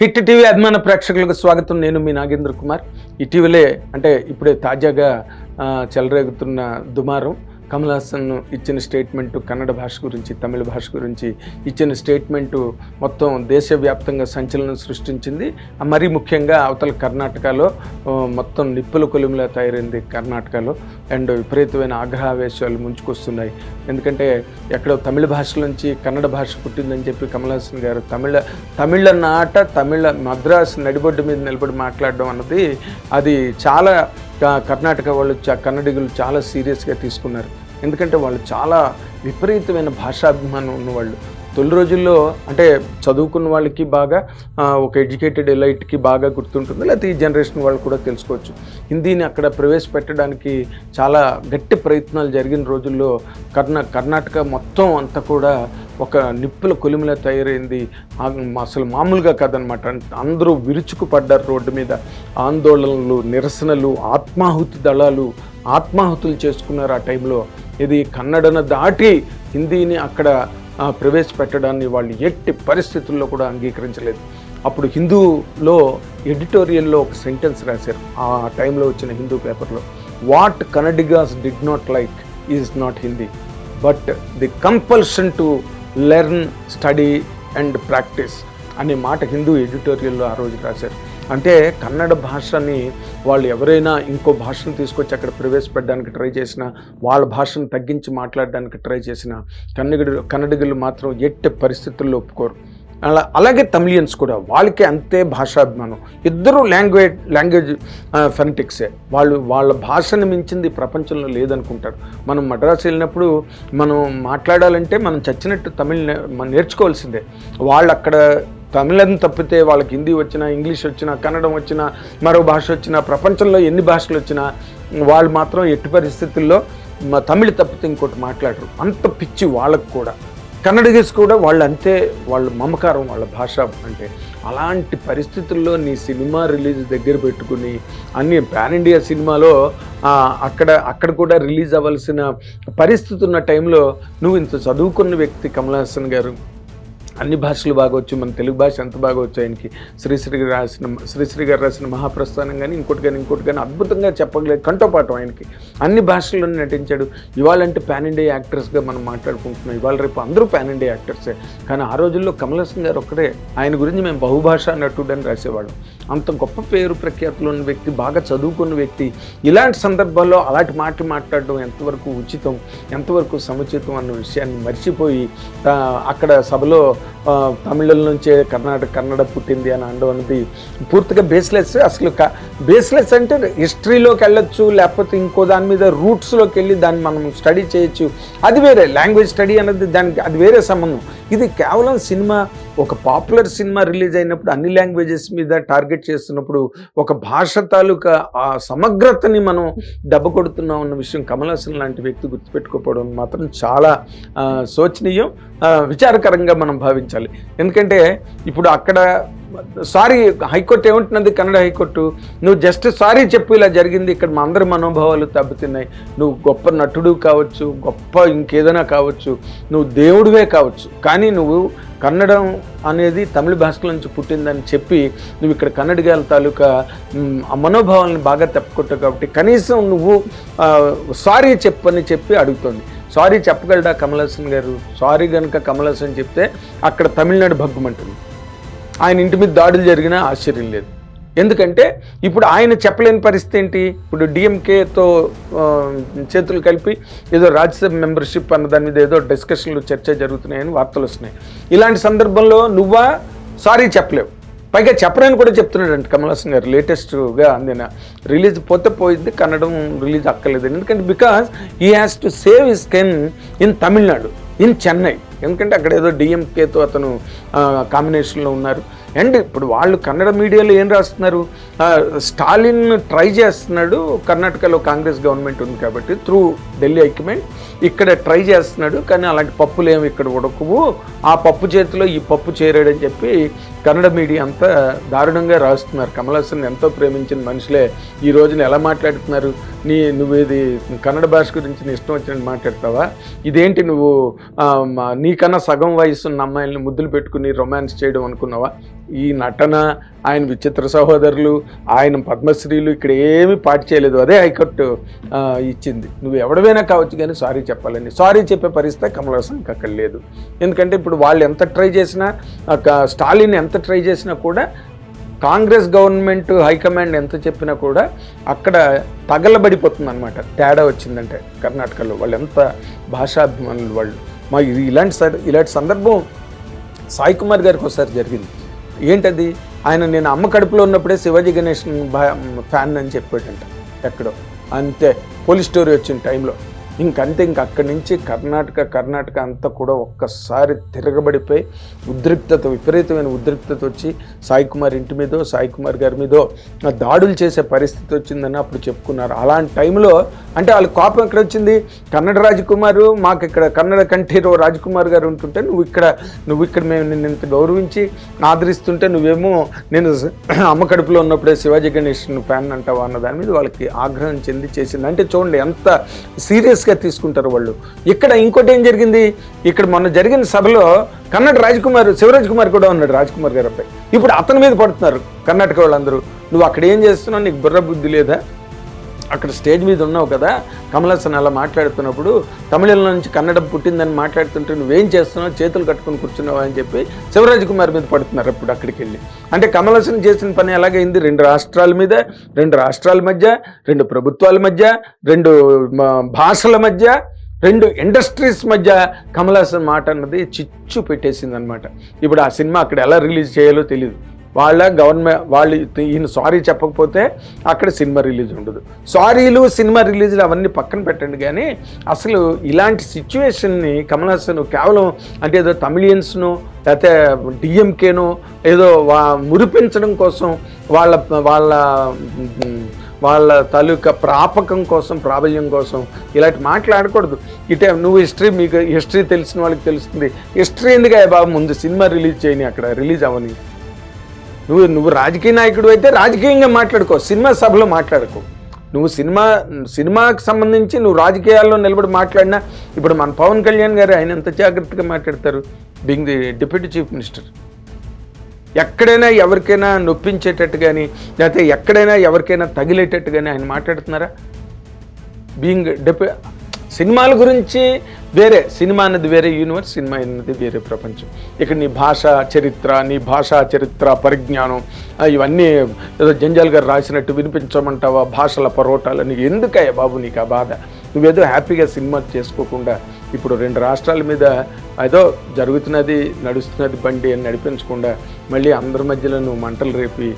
Hit TV అభిమాన ప్రేక్షకులకు స్వాగతం. నేను మీ నాగేంద్ర కుమార్. ఇటీవలే అంటే ఇప్పుడే తాజాగా చెలరేగుతున్న దుమారం. కమల్ హాసన్ ఇచ్చిన స్టేట్మెంట్ కన్నడ భాష గురించి తమిళ భాష గురించి ఇచ్చిన స్టేట్మెంట్ మొత్తం దేశవ్యాప్తంగా సంచలనం సృష్టించింది. మరీ ముఖ్యంగా అవతల కర్ణాటకలో మొత్తం నిప్పుల కొలిమిలా తయారైంది కర్ణాటకలో. అండ్ విపరీతమైన ఆగ్రహావేశాలు ముంచుకొస్తున్నాయి. ఎందుకంటే ఎక్కడో తమిళ భాష నుంచి కన్నడ భాష పుట్టిందని చెప్పి కమల్ హాసన్ గారు తమిళ తమిళ నాట తమిళ మద్రాస్ నడిబొడ్డు మీద నిలబడి మాట్లాడడం అన్నది అది చాలా కర్ణాటక వాళ్ళు కన్నడిగులు చాలా సీరియస్గా తీసుకున్నారు. ఎందుకంటే వాళ్ళు చాలా విపరీతమైన భాషాభిమానం ఉన్నవాళ్ళు. తొలి రోజుల్లో అంటే చదువుకున్న వాళ్ళకి బాగా ఒక ఎడ్యుకేటెడ్ ఎలైట్కి బాగా గుర్తుంటుంది. లేకపోతే ఈ జనరేషన్ వాళ్ళు కూడా తెలుసుకోవచ్చు. హిందీని అక్కడ ప్రవేశపెట్టడానికి చాలా గట్టి ప్రయత్నాలు జరిగిన రోజుల్లో కర్ణా కర్ణాటక మొత్తం అంతా కూడా ఒక నిప్పుల కొలిమిలా తయారైంది. అసలు మామూలుగా కాదనమాట. అందరూ విరుచుకు పడ్డారు రోడ్డు మీద. ఆందోళనలు నిరసనలు ఆత్మాహుతి దళాలు ఆత్మాహుతులు చేసుకున్నారు ఆ టైంలో. ఇది కన్నడను దాటి హిందీని అక్కడ ప్రవేశపెట్టడాన్ని వాళ్ళు ఎట్టి పరిస్థితుల్లో కూడా అంగీకరించలేదు. అప్పుడు హిందూలో ఎడిటోరియల్లో ఒక సెంటెన్స్ రాశారు ఆ టైంలో వచ్చిన హిందూ పేపర్లో. What Kannadigas did not like is not Hindi but the compulsion to learn study and practice అనే మాట హిందూ ఎడిటోరియల్లో ఆ రోజు రాశారు. అంటే కన్నడ భాషని వాళ్ళు ఎవరైనా ఇంకో భాషను తీసుకొచ్చి అక్కడ ప్రవేశపెట్టడానికి ట్రై చేసినా వాళ్ళ భాషను తగ్గించి మాట్లాడడానికి ట్రై చేసిన కన్నడిగులు కన్నడిగులు మాత్రం ఎట్టి పరిస్థితుల్లో ఒప్పుకోరు. అలా అలాగే తమిళియన్స్ కూడా వాళ్ళకి అంతే భాషాభిమానం. ఇద్దరు లాంగ్వేజ్ లాంగ్వేజ్ ఫెనటిక్సే. వాళ్ళు వాళ్ళ భాషను మించింది ప్రపంచంలో లేదనుకుంటారు. మనం మద్రాసు వెళ్ళినప్పుడు మనం మాట్లాడాలంటే మనం చచ్చినట్టు తమిళ నేర్చుకోవాల్సిందే. వాళ్ళు అక్కడ తమిళం తప్పితే వాళ్ళకి హిందీ వచ్చినా ఇంగ్లీష్ వచ్చినా కన్నడం వచ్చినా మరో భాష వచ్చినా ప్రపంచంలో ఎన్ని భాషలు వచ్చినా వాళ్ళు మాత్రం ఎట్టి పరిస్థితుల్లో తమిళ తప్పితే ఇంకోటి మాట్లాడరు. అంత పిచ్చి వాళ్ళకు కూడా. కన్నడగీస్ కూడా వాళ్ళు అంతే వాళ్ళ మమకారం వాళ్ళ భాష అంటే అలాంటి పరిస్థితుల్లో నీ సినిమా రిలీజ్ దగ్గర పెట్టుకుని అన్ని పాన్ ఇండియా సినిమాలో అక్కడ అక్కడ కూడా రిలీజ్ అవ్వాల్సిన పరిస్థితి ఉన్న టైంలో నువ్వు ఇంత చదువుకున్న వ్యక్తి కమల్ హాసన్ గారు అన్ని భాషలు బాగా వచ్చు. మన తెలుగు భాష ఎంత బాగా వచ్చు ఆయనకి. శ్రీశ్రీ గారు రాసిన శ్రీశ్రీ గారు రాసిన మహాప్రస్థానం కానీ ఇంకోటి కానీ ఇంకోటి కానీ అద్భుతంగా చెప్పగలేదు కంటోపాఠం ఆయనకి. అన్ని భాషల్లోనే నటించాడు. ఇవాళంటే ప్యాన్ ఇండియా యాక్టర్స్గా మనం మాట్లాడుకుంటున్నాం. ఇవాళ రేపు అందరూ ప్యాన్ ఇండియా యాక్టర్సే. కానీ ఆ రోజుల్లో కమలహాసన్ గారు ఒక్కడే. ఆయన గురించి మేము బహుభాషా నటుడు అని రాసేవాళ్ళం. అంత గొప్ప పేరు ప్రఖ్యాతులు ఉన్న వ్యక్తి బాగా చదువుకున్న వ్యక్తి. ఇలాంటి సందర్భాల్లో అలాంటి మాటలు మాట్లాడడం ఎంతవరకు ఉచితం ఎంతవరకు సముచితం అన్న విషయాన్ని మర్చిపోయి అక్కడ సభలో తమిళం నుంచే కర్ణాటక కన్నడ పుట్టింది అని అనడం అనేది పూర్తిగా బేస్లెస్ అసలు బేస్లెస్ అంటే హిస్టరీలోకి వెళ్ళొచ్చు లేకపోతే ఇంకో దాని మీద రూట్స్లోకి వెళ్ళి దాన్ని మనం స్టడీ చేయొచ్చు. అది వేరే. లాంగ్వేజ్ స్టడీ అనేది దానికి అది వేరే సంబంధం. ఇది కేవలం సినిమా ఒక పాపులర్ సినిమా రిలీజ్ అయినప్పుడు అన్ని లాంగ్వేజెస్ మీద టార్గెట్ చేస్తున్నప్పుడు ఒక భాష తాలూకా ఆ సమగ్రతని మనం దెబ్బ కొడుతున్నాం అన్న విషయం కమల్ హాసన్ లాంటి వ్యక్తి గుర్తుపెట్టుకోకపోవడం మాత్రం చాలా శోచనీయం విచారకరంగా మనం భావించాలి. ఎందుకంటే ఇప్పుడు అక్కడ sorry high court ఏమంటున్నది? Kannada high court. నువ్వు జస్ట్ సారీ చెప్పు ఇలా జరిగింది. ఇక్కడ మా అందరి మనోభావాలు దెబ్బతిన్నాయి. నువ్వు గొప్ప నటుడు కావచ్చు గొప్ప ఇంకేదైనా కావచ్చు నువ్వు దేవుడివే కావచ్చు. కానీ నువ్వు కన్నడం అనేది తమిళ భాషల నుంచి పుట్టిందని చెప్పి నువ్వు ఇక్కడ కన్నడిగాల తాలూకా ఆ మనోభావాలను బాగా తప్పుకుంటావు కాబట్టి కనీసం నువ్వు సారీ చెప్పని చెప్పి అడుగుతుంది. సారీ చెప్పగలడా కమల్ హాసన్ గారు? సారీ కనుక కమల్ హాసన్ చెప్తే అక్కడ తమిళనాడు భగ్గుమంటుంది. ఆయన ఇంటి మీద దాడులు జరిగినా ఆశ్చర్యం లేదు. ఎందుకంటే ఇప్పుడు ఆయన చెప్పలేని పరిస్థితి ఏంటి? ఇప్పుడు డిఎంకేతో చేతులు కలిపి ఏదో రాజ్యసభ మెంబర్షిప్ అన్న దాని మీద ఏదో డిస్కషన్లు చర్చ జరుగుతున్నాయని వార్తలు వస్తున్నాయి. ఇలాంటి సందర్భంలో నువ్వా? సారీ చెప్పలేవు. పైగా చెప్పలేని కూడా చెప్తున్నాడంట అంటే కమల్ హాసన్ గారు. లేటెస్ట్గా అందిన రిలీజ్ పోతే పోయింది కన్నడం రిలీజ్ అక్కర్లేదు. ఎందుకంటే because he has to save his skin in Tamil Nadu in Chennai. ఎందుకంటే అక్కడ ఏదో డిఎంకేతో అతను కాంబినేషన్లో ఉన్నారు. అండ్ ఇప్పుడు వాళ్ళు కన్నడ మీడియాలో ఏం రాస్తున్నారు? స్టాలిన్ ట్రై చేస్తున్నాడు కర్ణాటకలో కాంగ్రెస్ గవర్నమెంట్ ఉంది కాబట్టి త్రూ ఢిల్లీ హైకమాండ్. ఇక్కడ ట్రై చేస్తున్నాడు కానీ అలాంటి పప్పులు ఏమి ఇక్కడ ఉడకవు. ఆ పప్పు చేతిలో ఈ పప్పు చేరాడని చెప్పి కన్నడ మీడియా అంతా దారుణంగా రాస్తున్నారు. కమల్ హాసన్ ఎంతో ప్రేమించిన మనుషులే ఈ రోజున ఎలా మాట్లాడుతున్నారు? నీ నువ్వు ఇది కన్నడ భాష గురించి నీ ఇష్టం వచ్చినట్టు మాట్లాడతావా? ఇదేంటి నువ్వు నీ నీకన్నా సగం వయసు ఉన్న అమ్మాయిల్ని ముద్దులు పెట్టుకుని రొమాన్స్ చేయడం అనుకున్నావా? ఈ నటన ఆయన విచిత్ర సహోదరులు ఆయన పద్మశ్రీలు ఇక్కడ ఏమీ పాటు చేయలేదు. అదే హైకోర్టు ఇచ్చింది. నువ్వు ఎవడవైనా కావచ్చు కానీ సారీ చెప్పాలని సారీ చెప్పే పరిస్థితి కమల్ అక్కడ లేదు. ఎందుకంటే ఇప్పుడు వాళ్ళు ఎంత ట్రై చేసినా స్టాలిన్ ఎంత ట్రై చేసినా కూడా కాంగ్రెస్ గవర్నమెంట్ హైకమాండ్ ఎంత చెప్పినా కూడా అక్కడ తగలబడిపోతుంది అనమాట తేడా వచ్చిందంటే కర్ణాటకలో. వాళ్ళు ఎంత భాషాభిమానులు వాళ్ళు. మా ఇది ఇలాంటి ఇలాంటి సందర్భం సాయి కుమార్ గారికి ఒకసారి జరిగింది. ఏంటది? ఆయన నేను అమ్మ కడుపులో ఉన్నప్పుడే శివాజీ గణేష్ ఫ్యాన్ అని చెప్పాడంట ఎక్కడో. అంతే పోలీస్ స్టోరీ వచ్చిన టైంలో. ఇంకంతే ఇంక అక్కడి నుంచి కర్ణాటక కర్ణాటక అంతా కూడా ఒక్కసారి తిరగబడిపోయి ఉద్రిక్తత విపరీతమైన ఉద్రిక్తత వచ్చి సాయి కుమార్ ఇంటి మీదో సాయి కుమార్ గారి మీదో దాడులు చేసే పరిస్థితి వచ్చిందని అప్పుడు చెప్పుకున్నారు. అలాంటి టైంలో అంటే వాళ్ళ కోపం ఎక్కడ వచ్చింది కన్నడ రాజకుమారు మాకు ఇక్కడ కన్నడ కంఠీరో రాజకుమార్ గారు ఉంటుంటే నువ్వు ఇక్కడ నువ్వు ఇక్కడ మేము నిన్ను ఇంత గౌరవించి ఆదరిస్తుంటే నువ్వేమో నేను అమ్మ కడుపులో ఉన్నప్పుడే శివాజీ గణేష్ ఫ్యాన్ అంటావా అన్న దాని మీద వాళ్ళకి ఆగ్రహం చెంది చేసింది. అంటే చూడండి ఎంత సీరియస్ సీరియస్గా తీసుకుంటారు వాళ్ళు. ఇక్కడ ఇంకోటి ఏం జరిగింది? ఇక్కడ మొన్న జరిగిన సభలో కన్నడ రాజకుమార్ శివరాజ్ కుమార్ కూడా ఉన్నాడు రాజకుమార్ గారి అబ్బాయి. ఇప్పుడు అతని మీద పడుతున్నారు కర్ణాటక వాళ్ళందరూ. నువ్వు అక్కడ ఏం చేస్తున్నావు? నీకు బుర్ర బుద్ధి లేదా? అక్కడ స్టేజ్ మీద ఉన్నావు కదా? కమలాసన్ అలా మాట్లాడుతున్నప్పుడు తమిళంలో నుంచి కన్నడం పుట్టిందని మాట్లాడుతుంటే నువ్వేం చేస్తున్నావు? చేతులు కట్టుకొని కూర్చున్నావు అని చెప్పి శివరాజ్ కుమార్ మీద పడుతున్నారు అప్పుడు అక్కడికి వెళ్ళి. అంటే కమలాసన్ చేసిన పని ఎలాగైంది? రెండు రాష్ట్రాల మీద రెండు రాష్ట్రాల మధ్య రెండు ప్రభుత్వాల మధ్య రెండు భాషల మధ్య రెండు ఇండస్ట్రీస్ మధ్య కమలాసన్ మాట అన్నది చిచ్చు పెట్టేసింది అనమాట ఇప్పుడు ఆ సినిమా అక్కడ ఎలా రిలీజ్ చేయాలో తెలియదు వాళ్ళ గవర్నమెంట్ వాళ్ళు ఈయన సారీ చెప్పకపోతే అక్కడ సినిమా రిలీజ్ ఉండదు. సారీలు సినిమా రిలీజ్లు అవన్నీ పక్కన పెట్టండి కానీ అసలు ఇలాంటి సిచ్యువేషన్ని కమల్ హాసన్ కేవలం అంటే ఏదో తమిళియన్స్ను లేకపోతే డిఎంకేను ఏదో వా మురిపించడం కోసం వాళ్ళ వాళ్ళ వాళ్ళ తాలూకా ప్రాపకం కోసం ప్రాబల్యం కోసం ఇలాంటి మాట్లాడకూడదు. ఇటే నువ్వు హిస్టరీ మీకు హిస్టరీ తెలిసిన వాళ్ళకి తెలుస్తుంది. హిస్టరీ ఎందుకు బాబు? ముందు సినిమా రిలీజ్ చేయని అక్కడ రిలీజ్ అవని నువ్వు నువ్వు రాజకీయ నాయకుడు అయితే రాజకీయంగా మాట్లాడుకో సినిమా సభలో మాట్లాడుకో. నువ్వు సినిమా సినిమాకి సంబంధించి నువ్వు రాజకీయాల్లో నిలబడి మాట్లాడినా ఇప్పుడు మన పవన్ కళ్యాణ్ గారు ఆయన ఎంత జాగ్రత్తగా మాట్లాడతారు. Being the deputy chief minister. ఎక్కడైనా ఎవరికైనా నొప్పించేటట్టు కానీ లేకపోతే ఎక్కడైనా ఎవరికైనా తగిలేటట్టు కానీ ఆయన మాట్లాడుతున్నారా? బీయింగ్ డిప్యూ సినిమాల గురించి వేరే సినిమా అన్నది వేరే యూనివర్స్ సినిమా అన్నది వేరే ప్రపంచం. ఇక్కడ నీ భాష చరిత్ర నీ భాషా చరిత్ర పరిజ్ఞానం ఇవన్నీ ఏదో జంజాల్ గారు రాసినట్టు వినిపించమంటావా భాషల పరోటాలు నీకు ఎందుకయ్యా బాబు నీకు ఆ బాధ? నువ్వేదో హ్యాపీగా సినిమా చేసుకోకుండా ఇప్పుడు రెండు రాష్ట్రాల మీద ఏదో జరుగుతున్నది నడుస్తున్నది బండి అని నడిపించకుండా మళ్ళీ అందరి మధ్యలో నువ్వు మంటలు రేపి